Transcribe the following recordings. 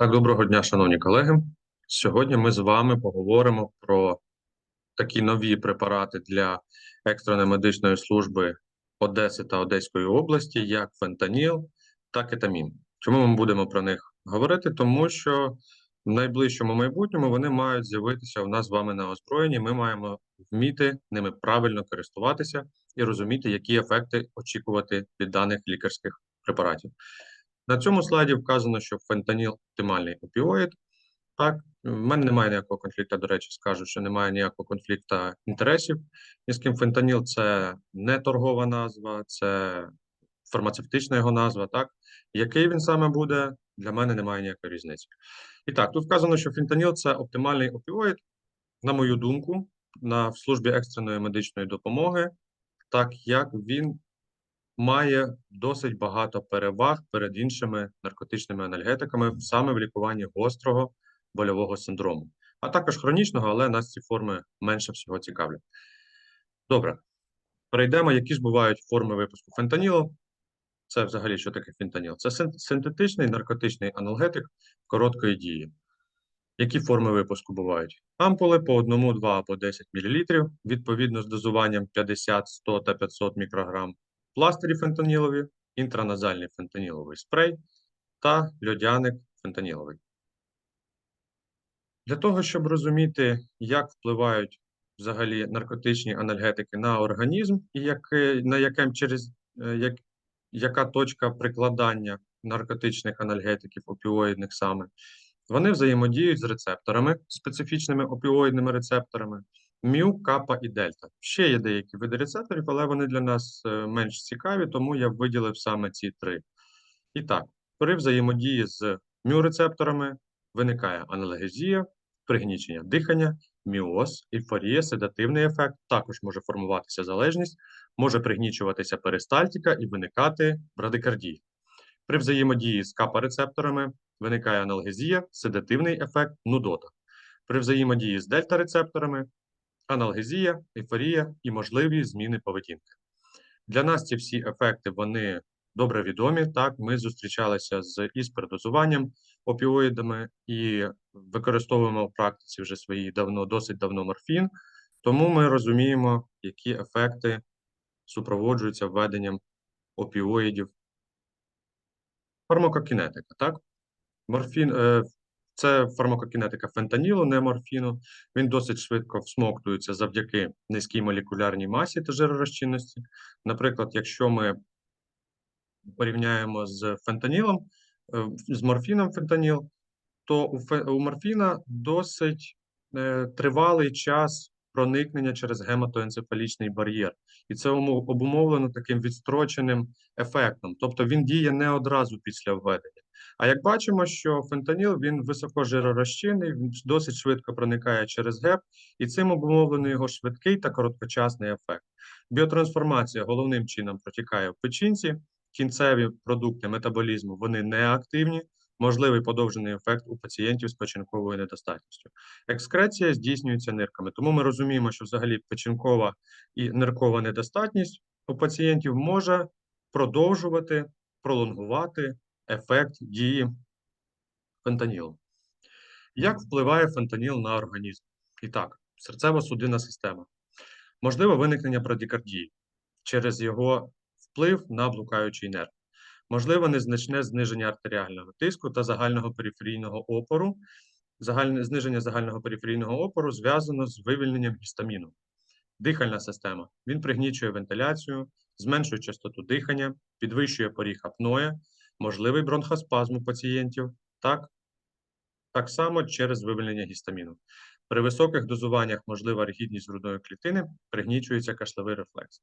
Так, доброго дня, шановні колеги. Сьогодні ми з вами поговоримо про такі нові препарати для екстреної медичної служби Одеси та Одеської області, як фентаніл та кетамін. Чому ми будемо про них говорити? Тому що в найближчому майбутньому вони мають з'явитися у нас з вами на озброєнні. Ми маємо вміти ними правильно користуватися і розуміти, які ефекти очікувати від даних лікарських препаратів. На цьому слайді вказано, що фентаніл оптимальний опіоїд. Так, в мене немає ніякого конфлікту, до речі, скажу, що немає ніякого конфлікту інтересів. Ні з ким фентаніл це не торгова назва, це фармацевтична його назва. Так, який він саме буде, для мене немає ніякої різниці. І так, тут вказано, що фентаніл це оптимальний опіоїд, на мою думку, на в службі екстреної медичної допомоги, так як він має досить багато переваг перед іншими наркотичними анальгетиками саме в лікуванні гострого больового синдрому, а також хронічного, але нас ці форми менше всього цікавлять. Добре, перейдемо, які ж бувають форми випуску фентанілу. Це взагалі що таке фентаніл? Це синтетичний наркотичний аналгетик короткої дії. Які форми випуску бувають? Ампули по 1, 2 або 10 мл, відповідно з дозуванням 50, 100 та 500 мікрограм, пластирі фентанілові, інтраназальний фентаніловий спрей та льодяник фентаніловий. Для того, щоб розуміти, як впливають взагалі наркотичні анальгетики на організм і яке, на яким через е, як, яка точка прикладання наркотичних анальгетиків, опіоїдних саме, вони взаємодіють з рецепторами, специфічними опіоїдними рецепторами, мю, капа і дельта. Ще є деякі види рецепторів, але вони для нас е, менш цікаві, тому я виділив саме ці три. І так, при взаємодії з мю-рецепторами виникає аналгезія, пригнічення дихання, міоз, ейфорія, седативний ефект, також може формуватися залежність, може пригнічуватися перистальтика і виникати брадикардія. При взаємодії з капа-рецепторами виникає аналгезія, седативний ефект, нудота. При взаємодії з дельта-рецепторами аналгезія, ейфорія і можливі зміни поведінки. Для нас ці всі ефекти вони добре відомі. Так, ми зустрічалися з із опіоїдами і використовуємо в практиці вже свої давно, досить давно морфін. Тому ми розуміємо, які ефекти супроводжуються введенням опіоїдів. Фармакокінетика, так? Морфін е, це фармакокінетика фентанілу, не морфіну. Він досить швидко всмоктується завдяки низькій молекулярній масі та жиророзчинності. Наприклад, якщо ми порівняємо з фентанілом, е, з морфіном фентаніл, то у, морфіна досить е, тривалий час проникнення через гематоенцефалічний бар'єр. І це обумовлено таким відстроченим ефектом. Тобто він діє не одразу після введення. А як бачимо, що фентаніл він високожиророзчинний, він досить швидко проникає через ГЕП, і цим обумовлено його швидкий та короткочасний ефект. Біотрансформація головним чином протікає в печінці, кінцеві продукти метаболізму вони неактивні, можливий подовжений ефект у пацієнтів з печінковою недостатністю. Екскреція здійснюється нирками, тому ми розуміємо, що взагалі печінкова і ниркова недостатність у пацієнтів може продовжувати, пролонгувати ефект дії фентанілу. Як впливає фентаніл на організм? І так, серцево-судинна система. Можливо виникнення брадикардії через його вплив на блукаючий нерв. Можливо незначне зниження артеріального тиску та загального периферійного опору. Загальне зниження загального периферійного опору зв'язано з вивільненням гістаміну. Дихальна система. Він пригнічує вентиляцію, зменшує частоту дихання, підвищує поріг апноє, можливий бронхоспазм у пацієнтів, так, так само через вивільнення гістаміну. При високих дозуваннях можлива ригідність грудної клітини, пригнічується кашлевий рефлекс.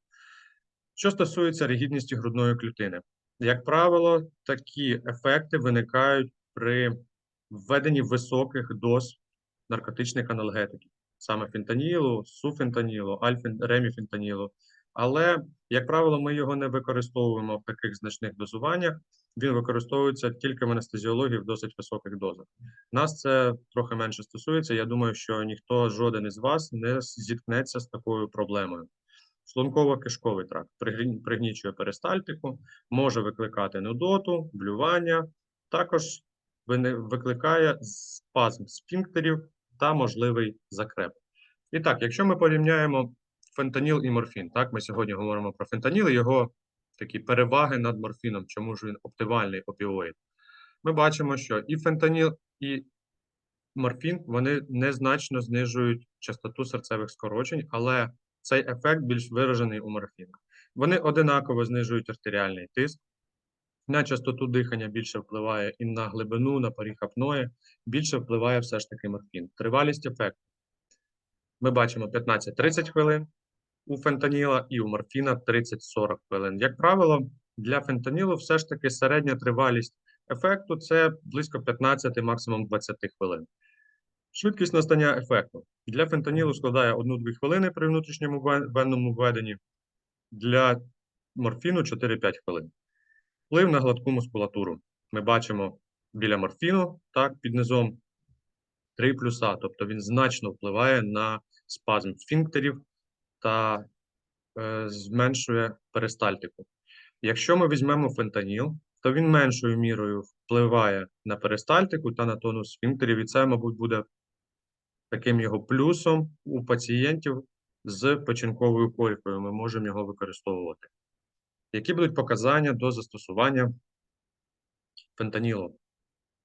Що стосується ригідності грудної клітини, як правило, такі ефекти виникають при введенні високих доз наркотичних аналгетиків, саме фентанілу, суфентанілу, альфен, реміфентанілу. Але, як правило, ми його не використовуємо в таких значних дозуваннях. Він використовується тільки в анестезіології в досить високих дозах. Нас це трохи менше стосується. Я думаю, що ніхто, жоден із вас не зіткнеться з такою проблемою. Шлунково-кишковий тракт пригнічує перистальтику, може викликати нудоту, блювання. Також викликає спазм сфінктерів та можливий закреп. І так, якщо ми порівняємо фентаніл і морфін, так, ми сьогодні говоримо про фентаніл і його такі переваги над морфіном, чому ж він оптимальний опіоїд. Ми бачимо, що і фентаніл, і морфін вони незначно знижують частоту серцевих скорочень, але цей ефект більш виражений у морфіна. Вони одинаково знижують артеріальний тиск, на частоту дихання більше впливає і на глибину, на поріг апної, більше впливає все ж таки морфін. Тривалість ефекту. Ми бачимо 15-30 хвилин у фентаніла і у морфіна 30-40 хвилин. Як правило, для фентанілу все ж таки середня тривалість ефекту це близько 15, максимум 20 хвилин. Швидкість настання ефекту для фентанілу складає 1-2 хвилини при внутрішньому вен- венному введенні, для морфіну 4-5 хвилин. Вплив на гладку мускулатуру. Ми бачимо біля морфіну, так, під низом 3 плюса, тобто він значно впливає на спазм сфінктерів та е, зменшує перистальтику. Якщо ми візьмемо фентаніл, то він меншою мірою впливає на перистальтику та на тонус сфінктерів, і це, мабуть, буде таким його плюсом у пацієнтів з печінковою колькою. Ми можемо його використовувати. Які будуть показання до застосування фентанілу?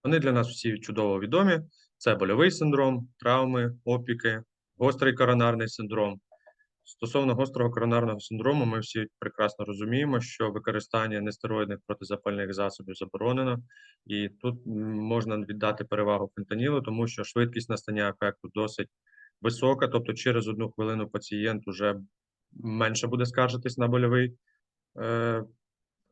Вони для нас всі чудово відомі. Це больовий синдром, травми, опіки, гострий коронарний синдром. Стосовно гострого коронарного синдрому, ми всі прекрасно розуміємо, що використання нестероїдних протизапальних засобів заборонено, і тут можна віддати перевагу фентанілу, тому що швидкість настання ефекту досить висока, тобто через одну хвилину пацієнт уже менше буде скаржитись на больовий е,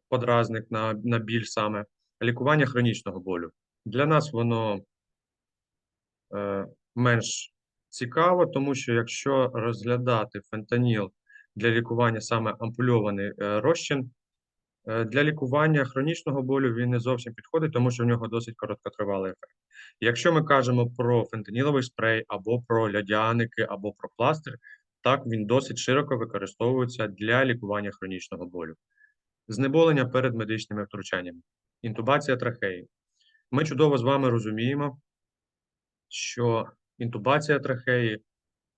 подразник, на, на біль саме. Лікування хронічного болю. Для нас воно е, менш цікаво, тому що якщо розглядати фентаніл для лікування саме ампульований е, розчин, е, для лікування хронічного болю він не зовсім підходить, тому що в нього досить короткотривалий ефект. Якщо ми кажемо про фентаніловий спрей, або про льодяники, або про пластир, так він досить широко використовується для лікування хронічного болю. Знеболення перед медичними втручаннями, інтубація трахеї. Ми чудово з вами розуміємо, що інтубація трахеї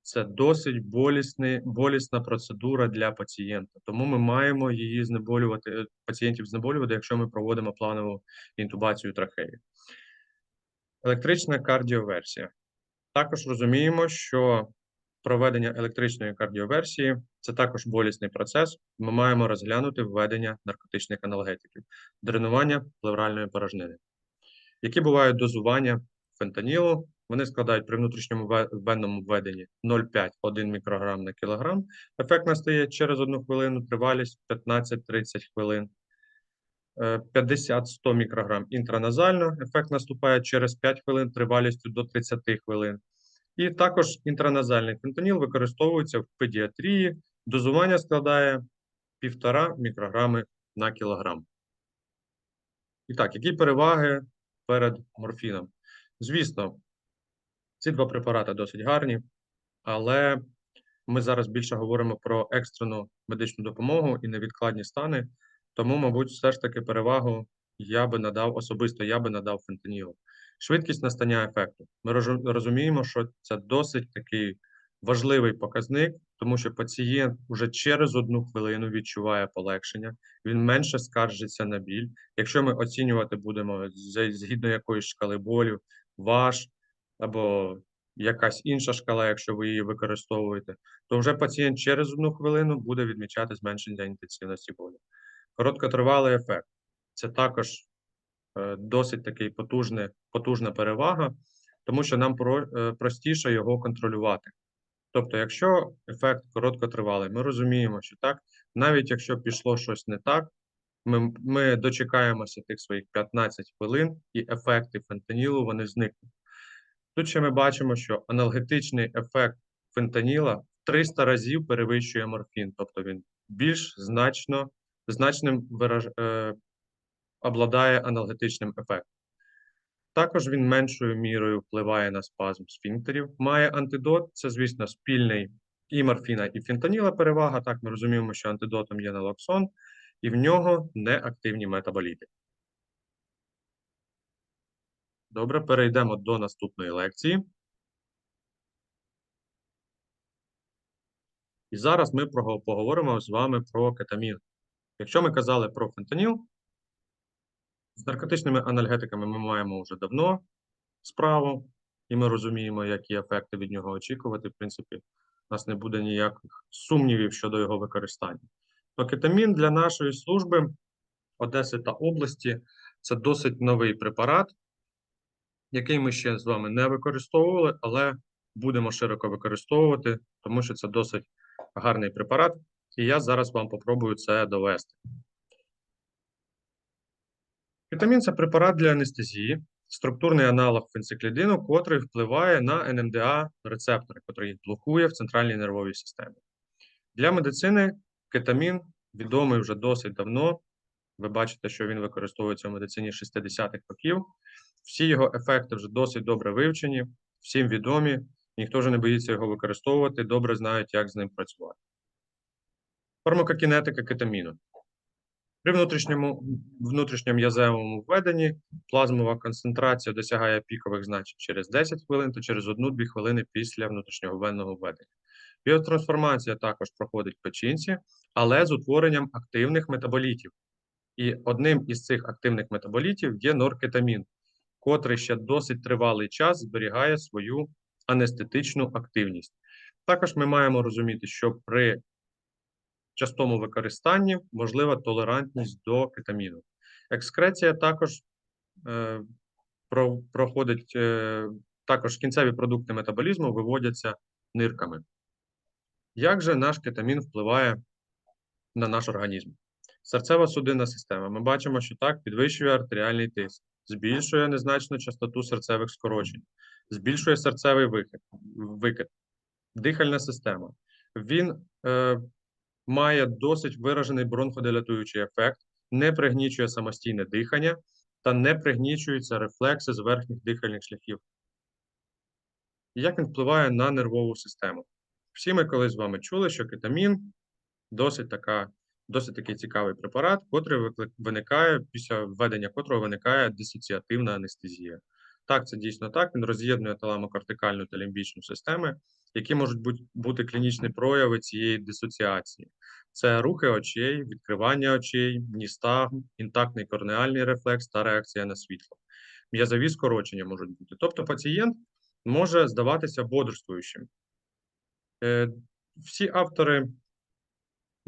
це досить болісний, болісна процедура для пацієнта. Тому ми маємо її знеболювати, е, пацієнтів знеболювати, якщо ми проводимо планову інтубацію трахеї. Електрична кардіоверсія. Також розуміємо, що проведення електричної кардіоверсії це також болісний процес. Ми маємо розглянути введення наркотичних аналгетиків, дренування плевральної порожнини. Які бувають дозування фентанілу? Вони складають при внутрішньому венному введенні 0,5-1 мікрограм на кілограм. Ефект настає через 1 хвилину, тривалість 15-30 хвилин. Е, 50-100 мікрограм інтраназально.Ефект наступає через 5 хвилин тривалістю до 30 хвилин. І також інтраназальний фентаніл використовується в педіатрії. Дозування складає 1,5 мікрограми на кілограм. І так, які переваги перед морфіном? Звісно, ці два препарати досить гарні, але ми зараз більше говоримо про екстрену медичну допомогу і невідкладні стани. Тому, мабуть, все ж таки перевагу я би надав особисто, я би надав фентанілу. Швидкість настання ефекту. Ми розуміємо, що це досить такий важливий показник, тому що пацієнт вже через одну хвилину відчуває полегшення, він менше скаржиться на біль. Якщо ми оцінювати будемо згідно якоїсь шкали болю, ваш або якась інша шкала, якщо ви її використовуєте, то вже пацієнт через одну хвилину буде відмічати зменшення інтенсивності болю. Короткотривалий ефект це також е, досить такий потужний, потужна перевага, тому що нам е, простіше його контролювати. Тобто, якщо ефект короткотривалий, ми розуміємо, що так, навіть якщо пішло щось не так, ми, ми дочекаємося тих своїх 15 хвилин, і ефекти фентанілу вони зникнуть. Тут ще ми бачимо, що аналгетичний ефект фентаніла в 300 разів перевищує морфін, тобто він більш значно, значним вираж, е, обладає аналгетичним ефектом. Також він меншою мірою впливає на спазм сфінктерів. Має антидот, це, звісно, спільний і морфіна, і фентаніла перевага. Так, ми розуміємо, що антидотом є налоксон, і в нього неактивні метаболіти. Добре, перейдемо до наступної лекції. І зараз ми поговоримо з вами про кетамін. Якщо ми казали про фентаніл, з наркотичними анальгетиками ми маємо вже давно справу, і ми розуміємо, які ефекти від нього очікувати. В принципі, у нас не буде ніяких сумнівів щодо його використання. То кетамін для нашої служби Одеси та області це досить новий препарат, який ми ще з вами не використовували, але будемо широко використовувати, тому що це досить гарний препарат, і я зараз вам попробую це довести. Вітамін це препарат для анестезії, структурний аналог фенциклідину, котрий впливає на НМДА рецептори, котрий блокує в центральній нервовій системі. Для медицини кетамін відомий вже досить давно. Ви бачите, що він використовується в медицині 60-х років. Всі його ефекти вже досить добре вивчені, всім відомі. Ніхто вже не боїться його використовувати, добре знають, як з ним працювати. Фармакокінетика кетаміну. При внутрішньому внутрішньом'язевому введенні плазмова концентрація досягає пікових значень через 10 хвилин та через 1-2 хвилини після внутрішньовенного введення. Біотрансформація також проходить в печінці, але з утворенням активних метаболітів. І одним із цих активних метаболітів є норкетамін, котрий ще досить тривалий час зберігає свою анестетичну активність. Також ми маємо розуміти, що при частому використанні можлива толерантність до кетаміну. Екскреція також е, про, проходить, е, також кінцеві продукти метаболізму виводяться нирками. Як же наш кетамін впливає на наш організм? Серцева судинна система. Ми бачимо, що так підвищує артеріальний тиск, збільшує незначну частоту серцевих скорочень, збільшує серцевий викид, викид дихальна система. Він е, має досить виражений бронходилатуючий ефект, не пригнічує самостійне дихання та не пригнічуються рефлекси з верхніх дихальних шляхів. Як він впливає на нервову систему? Всі ми колись з вами чули, що кетамін досить така, досить такий цікавий препарат, котрий виникає після введення котрого виникає дисоціативна анестезія. Так, це дійсно так. Він роз'єднує таламокортикальну та лімбічну системи, які можуть бути, клінічні прояви цієї дисоціації. Це рухи очей, відкривання очей, ністагм, інтактний корнеальний рефлекс та реакція на світло. М'язові скорочення можуть бути. Тобто пацієнт може здаватися бодрствуючим. Е, Всі автори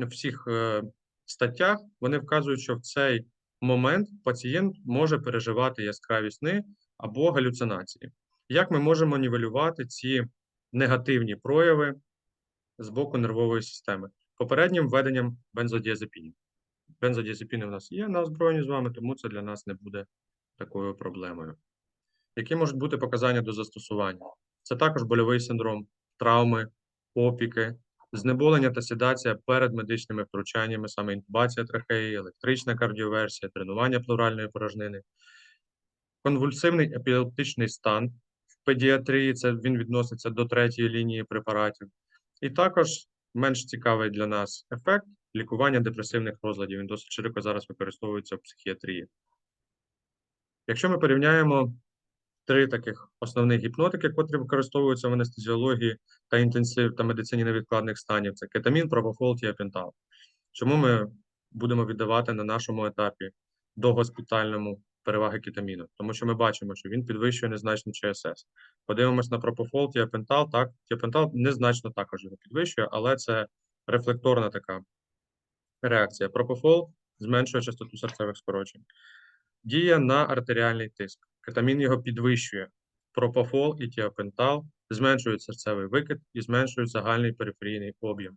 всіх е, статтях вони вказують, що в цей момент пацієнт може переживати яскраві сни або галюцинації. Як ми можемо нівелювати ці негативні прояви з боку нервової системи? Попереднім введенням бензодіазепінів. Бензодіазепіни в нас є на озброєнні з вами, тому це для нас не буде такою проблемою. Які можуть бути показання до застосування? Це також больовий синдром, травми, опіки, знеболення та седація перед медичними втручаннями, саме інтубація трахеї, електрична кардіоверсія, тренування плуральної порожнини, конвульсивний епілептичний стан в педіатрії, це він відноситься до третьої лінії препаратів. І також менш цікавий для нас ефект лікування депресивних розладів. Він досить широко зараз використовується в психіатрії. Якщо ми порівняємо три таких основних гіпнотики, котрі використовуються в анестезіології та інтенсив та медицині невідкладних станів, це кетамін, пропофол, тіапентал. Чому ми будемо віддавати на нашому етапі догоспітальному переваги кетаміну? Тому що ми бачимо, що він підвищує незначно ЧСС. Подивимось на пропофол, тіапентал. Так, тіапентал незначно також його підвищує, але це рефлекторна така реакція. Пропофол зменшує частоту серцевих скорочень. Дія на артеріальний тиск. Кетамін його підвищує. Пропофол і тіапентал зменшують серцевий викид і зменшують загальний периферійний об'єм.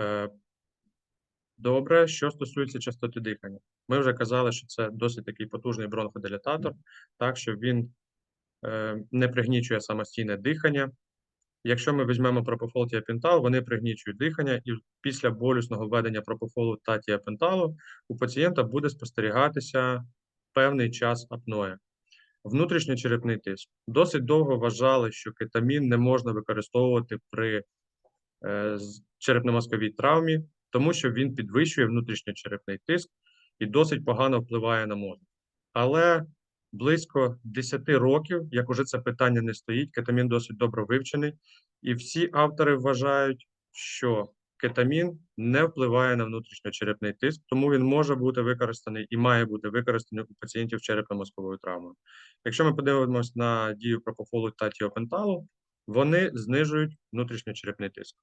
Е, Добре, що стосується частоти дихання. Ми вже казали, що це досить такий потужний бронходилататор, так що він е, не пригнічує самостійне дихання. Якщо ми візьмемо пропофол тіапентал, вони пригнічують дихання, і після болісного введення пропофолу та тіапенталу у пацієнта буде спостерігатися певний час апноє. Внутрішньочерепний тиск. Досить довго вважали, що кетамін не можна використовувати при е, черепно-мозковій травмі, тому що він підвищує внутрішньочерепний тиск і досить погано впливає на мозок. Але близько 10 років, як уже це питання не стоїть, кетамін досить добре вивчений, і всі автори вважають, що кетамін не впливає на внутрішньочерепний тиск, тому він може бути використаний і має бути використаний у пацієнтів черепно-мозковою травмою. Якщо ми подивимось на дію пропофолу та тіопенталу, вони знижують внутрішньочерепний тиск.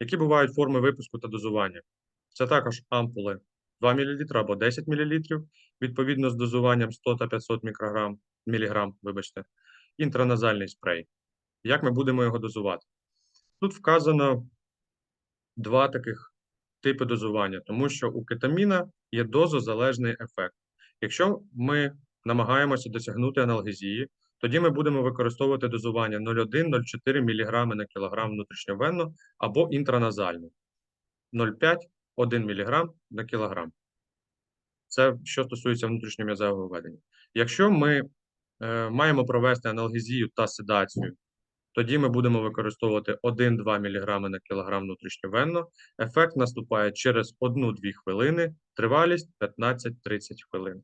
Які бувають форми випуску та дозування? Це також ампули 2 мл або 10 мл, відповідно з дозуванням 100 та 500 мікрограм, міліграм, вибачте, інтраназальний спрей. Як ми будемо його дозувати? Тут вказано два таких типи дозування, тому що у кетаміна є дозозалежний ефект. Якщо ми намагаємося досягнути аналгезії, тоді ми будемо використовувати дозування 0,1-0,4 мг на кілограм внутрішньовенно або інтраназально 0,5-1 мг на кілограм. Це що стосується внутрішньом'язевого введення. Якщо ми е, маємо провести аналгезію та седацію, тоді ми будемо використовувати 1-2 мг на кілограм внутрішньовенно. Ефект наступає через 1-2 хвилини, тривалість 15-30 хвилин.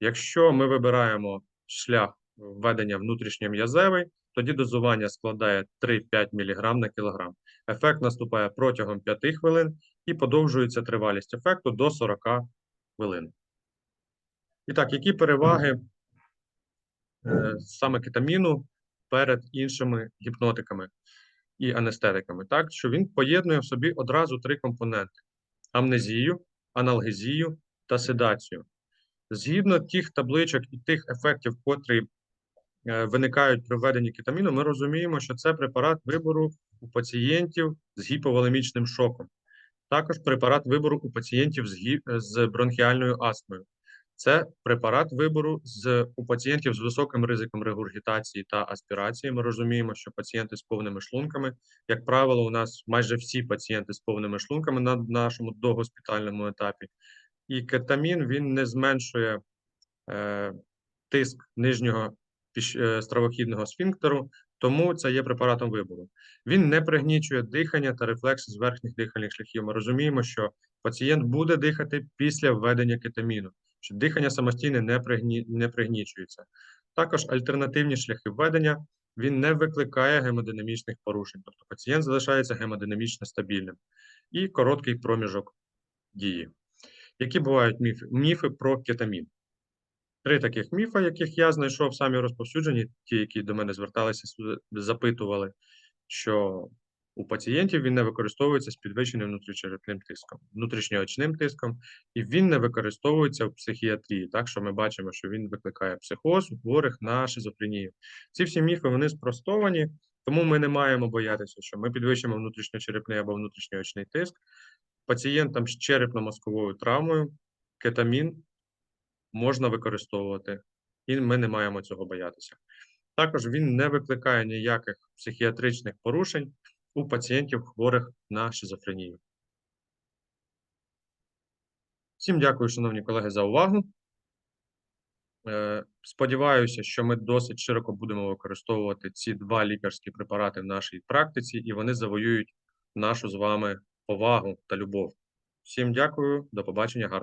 Якщо ми вибираємо шлях введення внутрішньом'язевий, тоді дозування складає 3-5 мг на кілограм. Ефект наступає протягом 5 хвилин і подовжується тривалість ефекту до 40 хвилин. І так, які переваги е, саме кетаміну перед іншими гіпнотиками і анестетиками? Так, що він поєднує в собі одразу три компоненти: амнезію, аналгезію та седацію. Згідно тих табличок і тих ефектів, котрі е, виникають при введенні кетаміну, ми розуміємо, що це препарат вибору у пацієнтів з гіповолемічним шоком. Також препарат вибору у пацієнтів з бронхіальною астмою. Це препарат вибору з у пацієнтів з високим ризиком регургітації та аспірації. Ми розуміємо, що пацієнти з повними шлунками, як правило, у нас майже всі пацієнти з повними шлунками на нашому догоспітальному етапі. І кетамін він не зменшує е, тиск нижнього е, стравохідного сфінктеру, тому це є препаратом вибору. Він не пригнічує дихання та рефлекси з верхніх дихальних шляхів. Ми розуміємо, що пацієнт буде дихати після введення кетаміну, що дихання самостійне не, пригні... не пригнічується. Також альтернативні шляхи введення він не викликає гемодинамічних порушень, тобто пацієнт залишається гемодинамічно стабільним і короткий проміжок дії. Які бувають міфи? Міфи про кетамін. Три таких міфа, яких я знайшов самі розповсюджені, ті, які до мене зверталися, запитували, що у пацієнтів він не використовується з підвищеним внутрішньочерепним тиском, внутрішньоочним тиском, і він не використовується в психіатрії. Так що ми бачимо, що він викликає психоз у хворих на шизофренію. Ці всі міфи вони спростовані, тому ми не маємо боятися, що ми підвищимо внутрішньочерепний або внутрішньоочний тиск. Пацієнтам з черепно-мозковою травмою кетамін можна використовувати, і ми не маємо цього боятися. Також він не викликає ніяких психіатричних порушень у пацієнтів хворих на шизофренію. Всім дякую, шановні колеги, за увагу. Е, сподіваюся, що ми досить широко будемо використовувати ці два лікарські препарати в нашій практиці, і вони завоюють нашу з вами повагу та любов. Всім дякую, до побачення, гарного.